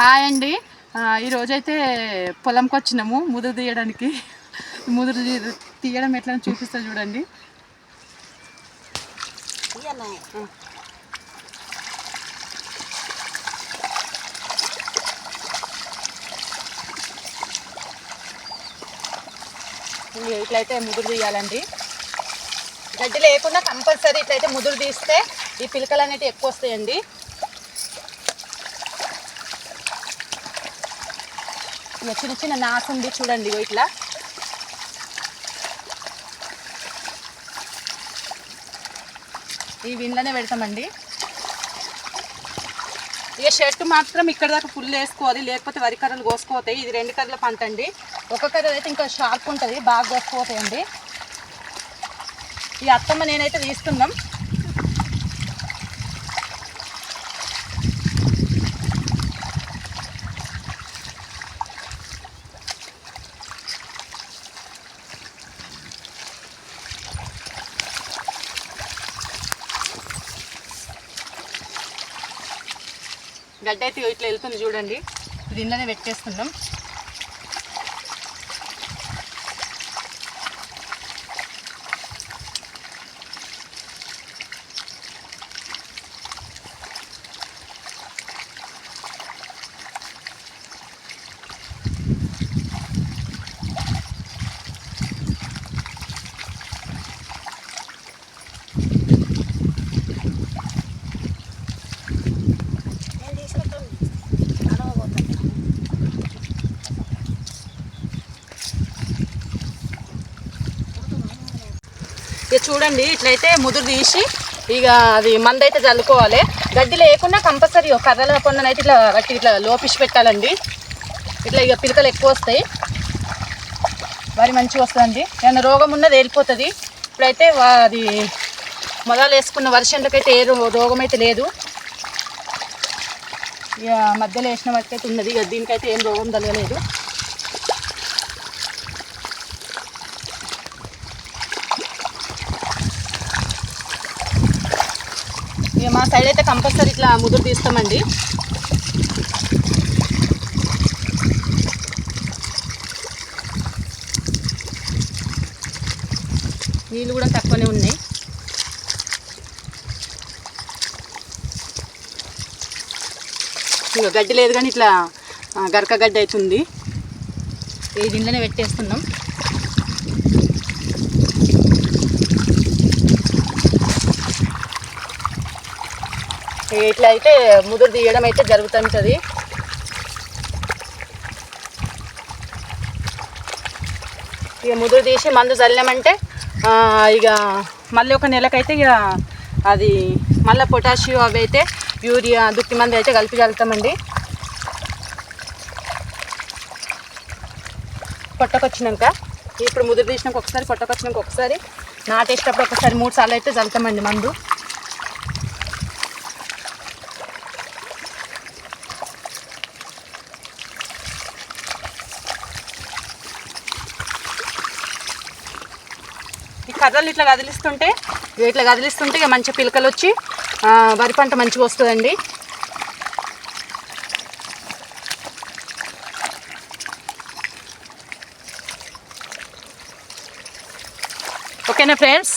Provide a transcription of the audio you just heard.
Hi అండి. ఈరోజైతే పొలంకి వచ్చినాము. ముదురు తీయడానికి. ముదురు తీయడం ఎట్లా చూపిస్తా చూడండి. ఇట్లయితే ముదురు తీయాలండి. గడ్డి లేకుండా కంపల్సరీ ఇట్లయితే ముదురు తీస్తే ఈ పిలకలు అనేవి ఎక్కువ వస్తాయండి. ఇక చిన్న చిన్న నాసు ఉంది చూడండి ఇట్లా. ఈ విండ్లనే పెడతామండి. ఇక షర్ట్ మాత్రం ఇక్కడ దాకా ఫుల్ వేసుకోవాలి లేకపోతే వరి కర్రలు కోసుకోతాయి ఇది రెండు కర్రల పంట అండి. ఒక కర్ర అయితే ఇంకా షార్ప్ ఉంటుంది బాగా కోసుకోతాయండి ఈ అత్తమ్మ నేనైతే తీస్తున్నాం గడ్డ అయితే ఇట్లా వెళ్తుంది చూడండి. దీనిలోనే పెట్టేస్తున్నాం ఇక చూడండి ఇట్లయితే ముదురు తీసి ఇక అది మందైతే చల్లుకోవాలి. గడ్డి లేకుండా కంపల్సరీ ఒక కర్రల పొందనైతే ఇట్లా గట్టి ఇట్లా లోపిసి పెట్టాలండి. ఇట్లా ఇక పిలకలు ఎక్కువ వస్తాయి. వరి మంచిగా వస్తుందండి. ఏమైనా రోగం ఉన్నది వెళ్ళిపోతుంది ఇప్పుడైతే వా- అది మొదలు వేసుకున్న వర్షంలోకైతే ఏ రోగం అయితే లేదు. ఇక మధ్యలో వేసిన వాటికైతే ఉన్నది. ఇక దీనికైతే ఏం రోగం తగ్గలేదు మా సైడ్ అయితే కంపల్సరీ ఇట్లా ముదురు తీస్తామండి. నీళ్ళు కూడా తక్కువనే ఉన్నాయి. ఇంకా గడ్డి లేదు కానీ ఇట్లా గరక గడ్డి అవుతుంది ఈ దీంట్లోనే పెట్టేస్తున్నాం. ఇట్లా అయితే ముదురు తీయడం అయితే జరుగుతుంటుంది. ఇక ముదురు తీసి మందు చల్లామంటే ఇక మళ్ళీ ఒక నెలకైతే ఇక అది మళ్ళీ పొటాషియం అవి అయితే యూరియా దుక్కి మంది అయితే కలిపి చల్లుతామండి. పొట్టకొచ్చినాక ఇప్పుడు ముదురు తీసినాక ఒకసారి పొట్టకొచ్చినాక ఒకసారి నాటేసేటప్పుడు ఒకసారి మూడు సార్లు అయితే చల్లుతామండి మందు. కర్రలు ఇట్లా కదిలిస్తుంటే ఇట్లా కదిలిస్తుంటే ఇక మంచి పిలకలు వచ్చి వరి పంట మంచిగా వస్తుందండి. ఓకేనా ఫ్రెండ్స్?